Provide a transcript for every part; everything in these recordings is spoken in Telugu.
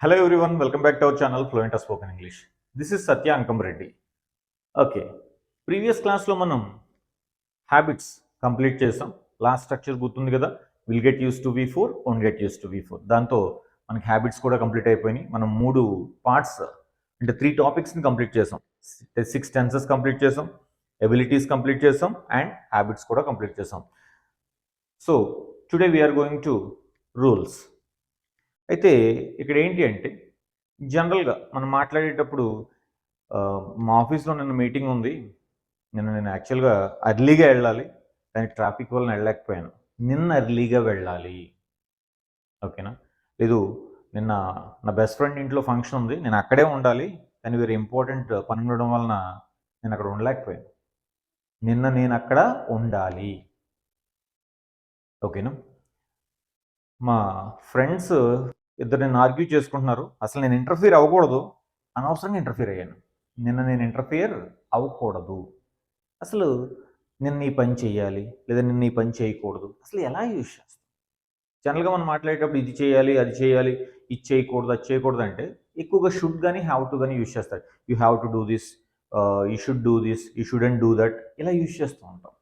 Hello everyone welcome back to our channel fluent spoken English this is Satya Satya Reddy okay previous క్లాస్లో మనం హ్యాబిట్స్ కంప్లీట్ చేసాం లాస్ట్ స్ట్రక్చర్ గుర్తుంది కదా will get use to V four own get use to V four దాంతో మనకి హ్యాబిట్స్ కూడా కంప్లీట్ అయిపోయినాయి మనం మూడు పార్ట్స్ అంటే త్రీ టాపిక్స్ని కంప్లీట్ చేసాం సిక్స్ టెన్సెస్ కంప్లీట్ చేసాం ఎబిలిటీస్ కంప్లీట్ చేసాం అండ్ హ్యాబిట్స్ కూడా కంప్లీట్ చేసాం so today we're going to rules అయితే ఇక్కడ ఏంటి అంటే జనరల్గా మనం మాట్లాడేటప్పుడు మా ఆఫీస్లో నిన్న మీటింగ్ ఉంది. నిన్న నేను యాక్చువల్గా అర్లీగా వెళ్ళాలి. దానికి ట్రాఫిక్ వల్ల వెళ్ళలేకపోయాను. నిన్న అర్లీగా వెళ్ళాలి. ఓకేనా? లేదు నిన్న నా బెస్ట్ ఫ్రెండ్ ఇంట్లో ఫంక్షన్ ఉంది. నేను అక్కడే ఉండాలి. కానీ వేరే ఇంపార్టెంట్ పని ఉండడం వలన నేను అక్కడ ఉండలేకపోయాను. నిన్న నేను అక్కడ ఉండాలి. ఓకేనా? మా ఫ్రెండ్స్ ఇద్దరు నేను ఆర్గ్యూ చేసుకుంటున్నారు. అసలు నేను ఇంటర్ఫియర్ అవ్వకూడదు. అనవసరంగా ఇంటర్ఫియర్ అయ్యాను. నిన్న నేను ఇంటర్ఫియర్ అవ్వకూడదు. అసలు నిన్న ఈ పని చేయాలి లేదా నిన్న ఈ పని చేయకూడదు. అసలు ఎలా యూజ్ చేస్తాం? జనరల్గా మనం మాట్లాడేటప్పుడు ఇది చేయాలి అది చేయాలి ఇది చేయకూడదు అది చేయకూడదు అంటే ఎక్కువగా షుడ్ కానీ హ్యావ్ టు కానీ యూజ్ చేస్తారు. You have to do this you should do this you shouldn't do that ఇలా యూజ్ చేస్తూ ఉంటాం.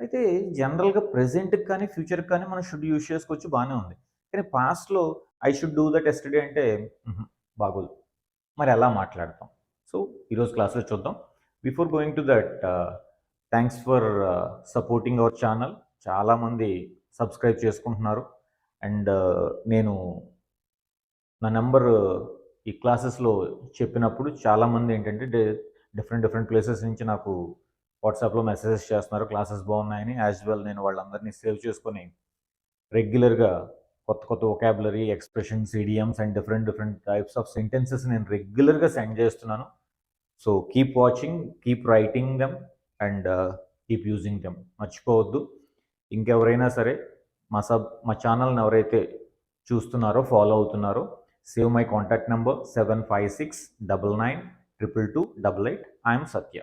అయితే జనరల్గా ప్రజెంట్కి కానీ ఫ్యూచర్కి కానీ మనం షుడ్ యూజ్ చేసుకోవచ్చు బాగానే ఉంది. కానీ పాస్ట్లో I should do that yesterday అంటే బాగోదు. మరి ఎలా మాట్లాడతాం. సో ఈరోజు క్లాస్లో చూద్దాం. Before going to that thanks for supporting our channel. చాలామంది సబ్స్క్రైబ్ చేసుకుంటున్నారు. అండ్ నేను నా నెంబర్ ఈ క్లాసెస్లో చెప్పినప్పుడు చాలామంది ఏంటంటే డిఫరెంట్ డిఫరెంట్ ప్లేసెస్ నుంచి నాకు వాట్సాప్లో మెసేజెస్ చేస్తున్నారు. క్లాసెస్ బాగున్నాయని. యాజ్ వెల్ నేను వాళ్ళందరినీ సేవ్ చేసుకొని రెగ్యులర్గా కొత్త కొత్త vocabulary expressions idioms and different different types of sentences నేను రెగ్యులర్గా సెండ్ చేస్తున్నాను. So keep watching keep writing them and keep using them మర్చిపోవద్దు. ఇంకెవరైనా సరే మా సబ్ మా ఛానల్ని ఎవరైతే చూస్తున్నారో ఫాలో అవుతున్నారో save my contact number seven five six double nine triple two double eight I'm Satya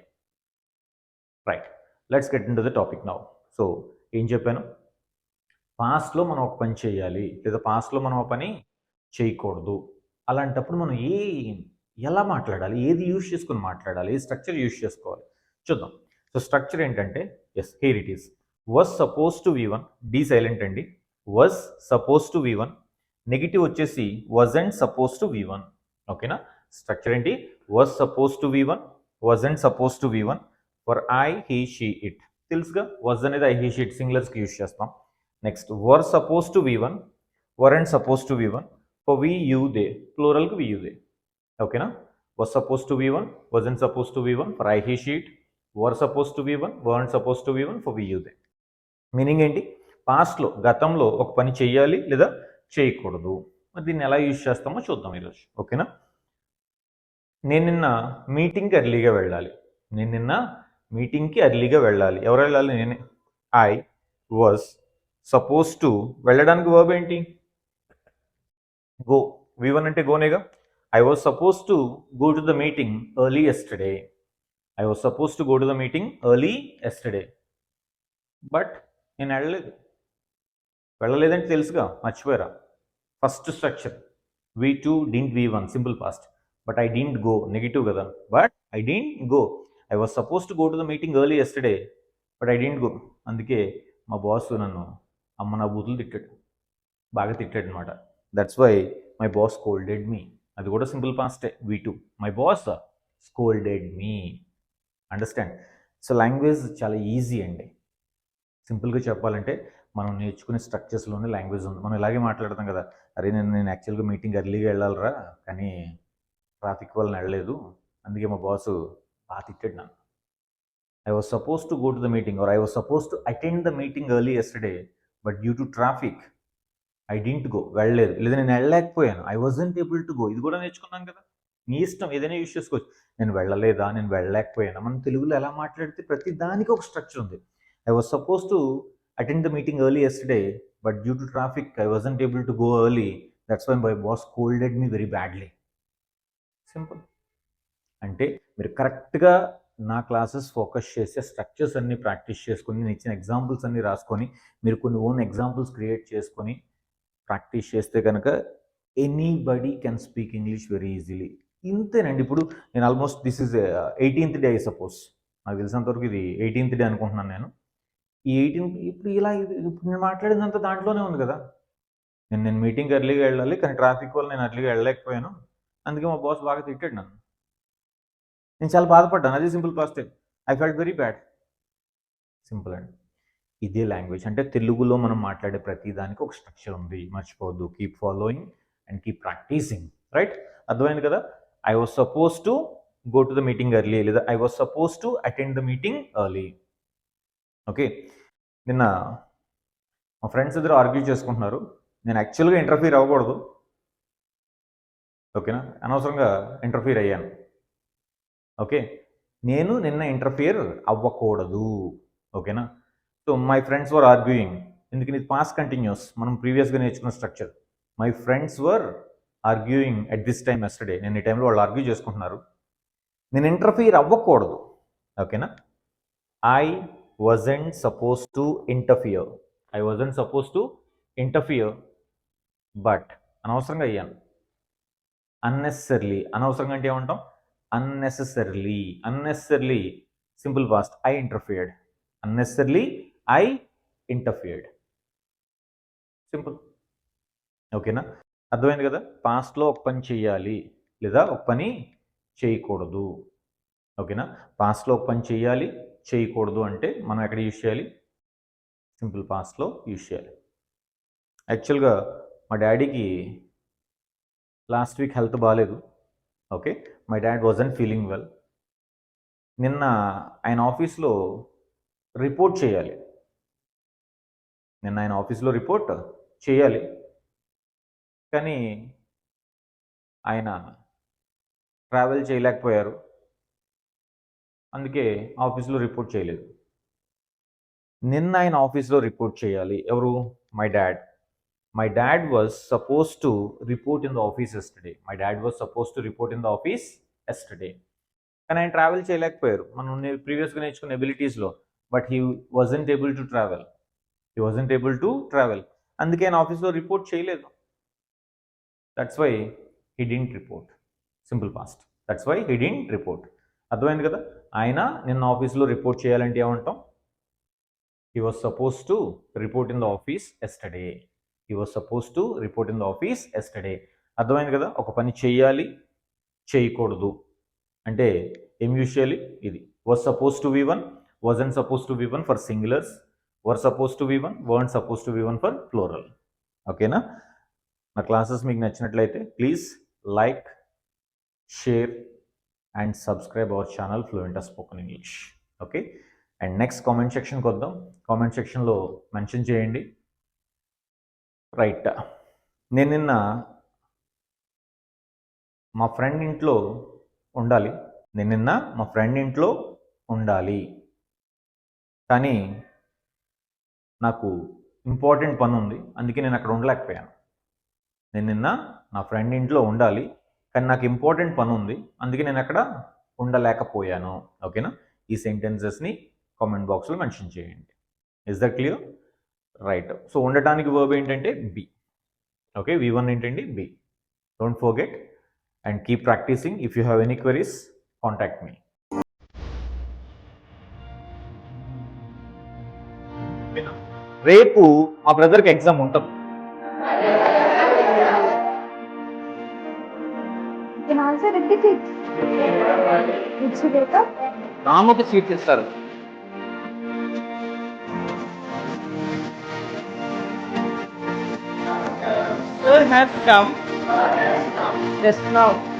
right let's get into the topic now so ఏం చెప్పాను? పాస్ట్లో మనం ఒక పని చేయాలి లేదా పాస్ట్లో మనం ఒక పని చేయకూడదు. అలాంటప్పుడు మనం ఏ ఎలా మాట్లాడాలి? ఏది యూజ్ చేసుకుని మాట్లాడాలి? ఏ స్ట్రక్చర్ యూజ్ చేసుకోవాలి? చూద్దాం. సో స్ట్రక్చర్ ఏంటంటే yes here it is was supposed to V one D silent అండి. Was supposed to V one negative వచ్చేసి wasn't supposed to V one ఓకేనా స్ట్రక్చర్ ఏంటి? Was supposed to V one wasn't supposed to V one for I he she it తెలుసుగా? వజ్ అనేది ఐ హీ షీ ఇట్ సింగులర్స్కి యూజ్ చేస్తాం. Next were supposed to V one weren't supposed to V one for we you they ప్లూరల్కి we you they ఓకేనా was supposed to v1 wasn't supposed to v1 for i he sheet were supposed to v1 weren't supposed to v1 for we you they. Meaning ఏంటి? పాస్ట్లో గతంలో ఒక పని చేయాలి లేదా చేయకూడదు. మరి దీన్ని ఎలా యూజ్ చేస్తామో చూద్దాం ఈరోజు. ఓకేనా నేను నిన్న మీటింగ్కి ఎర్లీగా వెళ్ళాలి. నేను నిన్న మీటింగ్కి ఎర్లీగా వెళ్ళాలి. ఎవరు వెళ్ళాలి? నేనే. ఐ వాజ్ సపోజ్ టు వెళ్ళడానికి వర్బ్ ఏంటి? గో వి వన్ అంటే గోనేగా I was supposed to go to the meeting early yesterday I was supposed to go to the meeting early yesterday but నేను వెళ్ళలేదు. వెళ్ళలేదంటే తెలుసుగా మర్చిపోయారా? First structure V two didn't V one simple past but I didn't go negative కదా. But I didn't go I was supposed to go to the meeting early yesterday but I didn't go అందుకే మా బాస్ నన్ను అమ్మ నా బూతులు తిట్టాడు. బాగా తిట్టాడు అనమాట that's why my boss scolded me అది కూడా simple paste. V two my boss scolded me understand so language చాలా ఈజీ అండి. సింపుల్గా చెప్పాలంటే మనం నేర్చుకునే స్ట్రక్చర్స్లోనే లాంగ్వేజ్ ఉంది. మనం ఇలాగే మాట్లాడతాం కదా. అరే నేను నేను యాక్చువల్గా మీటింగ్ ఎర్లీగా వెళ్ళాలిరా కానీ ట్రాఫిక్ వల్ల వెళ్ళలేదు. అందుకే మా బాస్ బాగా తిట్టాడు నన్ను. I was supposed to go to the meeting or I was supposed to attend the meeting early yesterday but due to traffic I didn't go. వెళ్ళలేదు. లేదా నేను వెళ్ళలేకపోయాను. I wasn't able to go. ఇది కూడా నేర్చుకున్నాం కదా. నీ ఇష్టం. ఏదైనా యూజ్ చేసుకోవచ్చు. నేను వెళ్ళలేదా? నేను వెళ్ళలేకపోయాను? మనం తెలుగులో ఎలా మాట్లాడితే ప్రతి దానికి ఒక స్ట్రక్చర్ ఉంది. I was supposed to attend the meeting early yesterday but due to traffic I wasn't able to go early that's why my boss scolded me very badly simple అంటే మీరు కరెక్ట్గా నా క్లాసెస్ ఫోకస్ చేసే స్ట్రక్చర్స్ అన్ని ప్రాక్టీస్ చేసుకొని నేను ఇచ్చిన ఎగ్జాంపుల్స్ అన్ని రాసుకొని మీరు కొన్ని ఓన్ ఎగ్జాంపుల్స్ క్రియేట్ చేసుకొని ప్రాక్టీస్ చేస్తే కనుక anybody can speak English very easily ఇంతేనండి. ఇప్పుడు నేను almost this is eighteenth day I suppose నాకు తెలిసినంతవరకు ఇది ఎయిటీన్త్ డే అనుకుంటున్నాను నేను. ఈ ఎయిటీన్త్ ఇప్పుడు ఇలా ఇప్పుడు నేను మాట్లాడినంత దాంట్లోనే ఉంది కదా. నేను నేను మీటింగ్ ఎర్లీగా వెళ్ళాలి కానీ ట్రాఫిక్ వల్ల నేను అర్లీగా వెళ్ళలేకపోయాను. అందుకే మా బాస్ బాగా తిట్టాడు నన్ను. నేను చాలా బాధపడ్డాను. అదే simple past I felt very bad simple అండి. ఇదే లాంగ్వేజ్. అంటే తెలుగులో మనం మాట్లాడే ప్రతి దానికి ఒక స్ట్రక్చర్ ఉంది. మర్చిపోవద్దు. Keep following and keep practising right అర్థమైంది కదా? I was supposed to go to the meeting early లేదా I was supposed to attend the meeting early okay నిన్న మా ఫ్రెండ్స్ ఇద్దరు ఆర్గ్యూ చేసుకుంటున్నారు. నేను యాక్చువల్గా ఇంటర్ఫీర్ అవ్వకూడదు. ఓకేనా అనవసరంగా ఇంటర్ఫీర్ అయ్యాను. ఓకే? నేను నిన్న ఇంటర్ఫియర్ అవ్వకూడదు. ఓకేనా? So my friends were arguing ఎందుకని? ఇది పాస్ కంటిన్యూస్ మనం ప్రీవియస్గా నేర్చుకున్న structure my friends were arguing at this time yesterday నేను ఈ టైంలో వాళ్ళు ఆర్గ్యూ చేసుకుంటున్నారు. నేను ఇంటర్ఫియర్ అవ్వకూడదు. ఓకేనా? I wasn't supposed to interfere I wasn't supposed to interfere but అనవసరంగా అయ్యాను. అన్నెసర్లీ అనవసరంగా అంటే ఏమంటాం? Unnecessarily unnecessarily simple past I interfered unnecessarily I interfered simple ఓకేనా అర్థమైంది కదా? పాస్ట్లో ఒక పని చేయాలి లేదా ఒక పని చేయకూడదు. ఓకేనా పాస్ట్లో ఒక పని చేయాలి చేయకూడదు అంటే మనం ఎక్కడ యూజ్ చేయాలి? సింపుల్ పాస్ట్లో యూజ్ చేయాలి. యాక్చువల్గా మా డాడీకి లాస్ట్ వీక్ హెల్త్ బాగాలేదు okay my dad wasn't feeling well నిన్న ఆయన ఆఫీస్లో రిపోర్ట్ చేయాలి. నిన్న ఆయన ఆఫీస్లో రిపోర్ట్ చేయాలి. కానీ ఆయన ట్రావెల్ చేయలేకపోయారు. అందుకే ఆఫీస్లో రిపోర్ట్ చేయలేదు. నిన్న ఆయన ఆఫీస్లో రిపోర్ట్ చేయాలి. ఎవరు? My dad my dad was supposed to report in the office yesterday my dad was supposed to report in the office yesterday కానీ ఆయన ట్రావెల్ చేయలేకపోయారు. మనం ప్రీవియస్గా నేర్చుకున్న ఎబిలిటీస్లో but he wasn't able to travel he wasn't able to travel అందుకే ఆయన ఆఫీస్లో రిపోర్ట్ చేయలేదు. That's why he didn't report simple past that's why he didn't report అర్థమైంది కదా? ఆయన నిన్న ఆఫీస్లో రిపోర్ట్ చేయాలంటే ఏమంటాం? He was supposed to report in the office yesterday he was supposed to report in the office yesterday అర్థమైంది కదా? ఒక పని చేయాలి చేయకూడదు. అంటే ఏం యూజ్ ఇది. Was supposed to V one wasn't supposed to V one for singulars were supposed to V one weren't supposed to V one for plural ఓకేనా నా? క్లాసెస్ మీకు నచ్చినట్లయితే please like share and subscribe our channel fluent spoken English okay and next comment సెక్షన్కి వద్దాం కామెంట్ సెక్షన్లో మెన్షన్ చేయండి. రైట్. నేను నిన్న మా ఫ్రెండ్ ఇంట్లో ఉండాలి. నేను నిన్న మా ఫ్రెండ్ ఇంట్లో ఉండాలి. కానీ నాకు ఇంపార్టెంట్ పని ఉంది. అందుకే నేను అక్కడ ఉండలేకపోయాను. నేను నిన్న నా ఫ్రెండ్ ఇంట్లో ఉండాలి. కానీ నాకు ఇంపార్టెంట్ పని ఉంది. అందుకే నేను అక్కడ ఉండలేకపోయాను. ఓకేనా? ఈ సెంటెన్సెస్ని కామెంట్ బాక్స్లో మెన్షన్ చేయండి. Is that clear right so ఉండటానికి వర్బ్ ఏంటంటే బి ఓకే వి వన్ ఏంటండి? Be don't forget and keep practising if you have any queries contact me రేపు మా బ్రదర్కి ఎగ్జామ్ ఉంటుంది? రాముకి సీట్ ఇస్తారు. Has come just now.